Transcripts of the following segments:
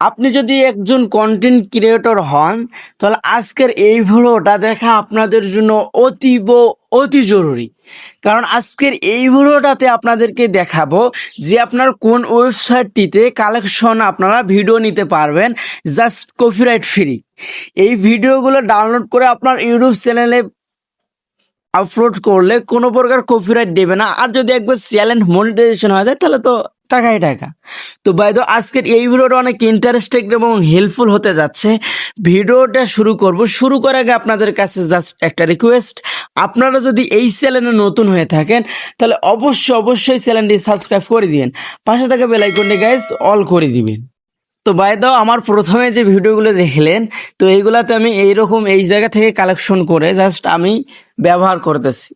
আপনি যদি একজন কন্টেন্ট ক্রিয়েটর হন, তাহলে আজকের এই ভিডিওটা দেখা আপনাদের জন্য অতীব, অতি জরুরি। কারণ আজকের এই ভিডিওটাতে আপনাদেরকে দেখাবো যে আপনার কোন ওয়েবসাইটটিতে কালেকশন আপনারা ভিডিও নিতে পারবেন জাস্ট কপিরাইট ফ্রি এই ভিডিওগুলো ডাউনলোড করে আপনার ইউটিউব চ্যানেলে আপলোড করলে কোনো প্রকার কপিরাইট দেবে না। আর যদি একবার চ্যালেঞ্জ মনিটাইজেশন হয়ে যায় তাহলে তো টাকাই টাকা। তো বাই দ্য আজকের এই ভিডিওটা অনেক ইন্টারেস্টিং এবং হেল্পফুল হতে যাচ্ছে। ভিডিওটা শুরু করব। শুরু করার আগে আপনাদের কাছে জাস্ট একটা রিকোয়েস্ট আপনারা যদি এই চ্যানেলে নতুন হয়ে থাকেন, তাহলে অবশ্যই অবশ্যই চ্যানেলটি সাবস্ক্রাইব করে দিবেন। পাশে থাকা বেলাইকনটি গাইজ অল করে দিবেন। তো বাই দাও আমার প্রথমে যে ভিডিওগুলো দেখলেন, তো এইগুলাতে আমি এইরকম এই জায়গা থেকে কালেকশন করে জাস্ট আমি ব্যবহার করতেছি।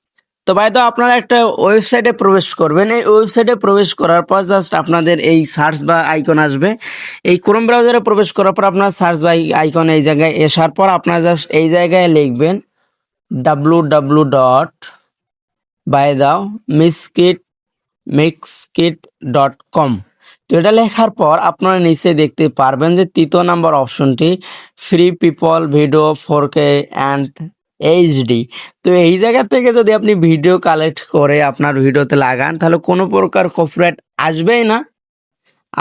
তো বাই দাও আপনারা একটা ওয়েবসাইটে প্রবেশ করবেন। এই ওয়েবসাইটে প্রবেশ করার পর জাস্ট আপনাদের এই সার্চ বা আইকন আসবে। এই ক্রোম ব্রাউজারে প্রবেশ করার পর আপনার সার্চ বা আইকন এই জায়গায় আসার পর আপনারা জাস্ট এই জায়গায় লিখবেন ডাব্লু ডাব্লু ডট বাই দাও মিসকিট মিক্সকিট ডট কম তো এটা লেখার পর আপনারা নিচে দেখতে পারবেন যে তৃতীয় নাম্বার অপশনটি free people video four K and HD তো এই জায়গা থেকে যদি আপনি ভিডিও কালেক্ট করে আপনার ভিডিওতে লাগান, তাহলে কোনো প্রকার কপিরাইট আসবেই না।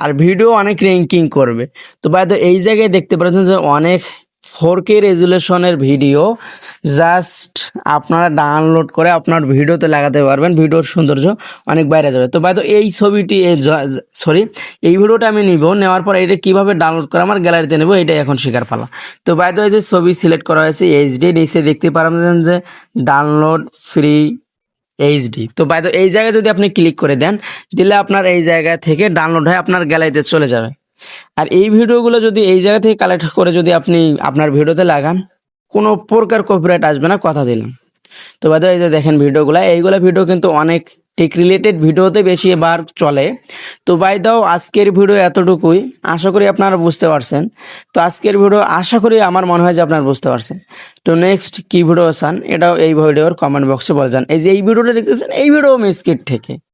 আর ভিডিও অনেক র্যাঙ্কিং করবে। তো বাইদ এই জায়গায় দেখতে পাচ্ছেন যে অনেক ফোর কে রেজুলেশনের ভিডিও জাস্ট আপনারা ডাউনলোড করে আপনার ভিডিওতে লাগাতে পারবেন, ভিডিওর সৌন্দর্য অনেক বাইরে যাবে। তো বাই দ্য এই ছবিটি সরি এই ভিডিওটা আমি নিব, নেওয়ার পর এটা কীভাবে ডাউনলোড করে আমার গ্যালারিতে নেব, এটাই এখন শেখার পালা। তো বাই দ্য এই যে ছবি সিলেক্ট করা হয়েছে এইচডি নিচে দেখতে পারবেন যে ডাউনলোড ফ্রি এইচডি তো বাই দ্য এই জায়গায় যদি আপনি ক্লিক করে দেন, দিলে আপনার এই জায়গা থেকে ডাউনলোড হয়ে আপনার গ্যালারিতে চলে যাবে। আর এই ভিডিওগুলো যদি এই জায়গা থেকে কালেক্ট করে যদি আপনি আপনার ভিডিওতে লাগান, কোনো প্রকার কপিরাইট আসবে না, কথা দিলাম। তো বাদ এই যে দেখেন ভিডিওগুলো, এইগুলো ভিডিও কিন্তু অনেক টেক রিলেটেড ভিডিওতে বেশি বার চলে। তো বাই দাও আজকের ভিডিও এতটুকুই। আশা করি আপনারা বুঝতে পারছেন। তো আজকের ভিডিও, আশা করি আমার মনে হয় যে আপনারা বুঝতে পারছেন। তো নেক্সট কি ভিডিও চান, এটাও এই ভিডিওর কমেন্ট বক্সে বলে যান। এই যে এই ভিডিওটা দেখতেছেন, এই ভিডিও মিসকিট থেকে।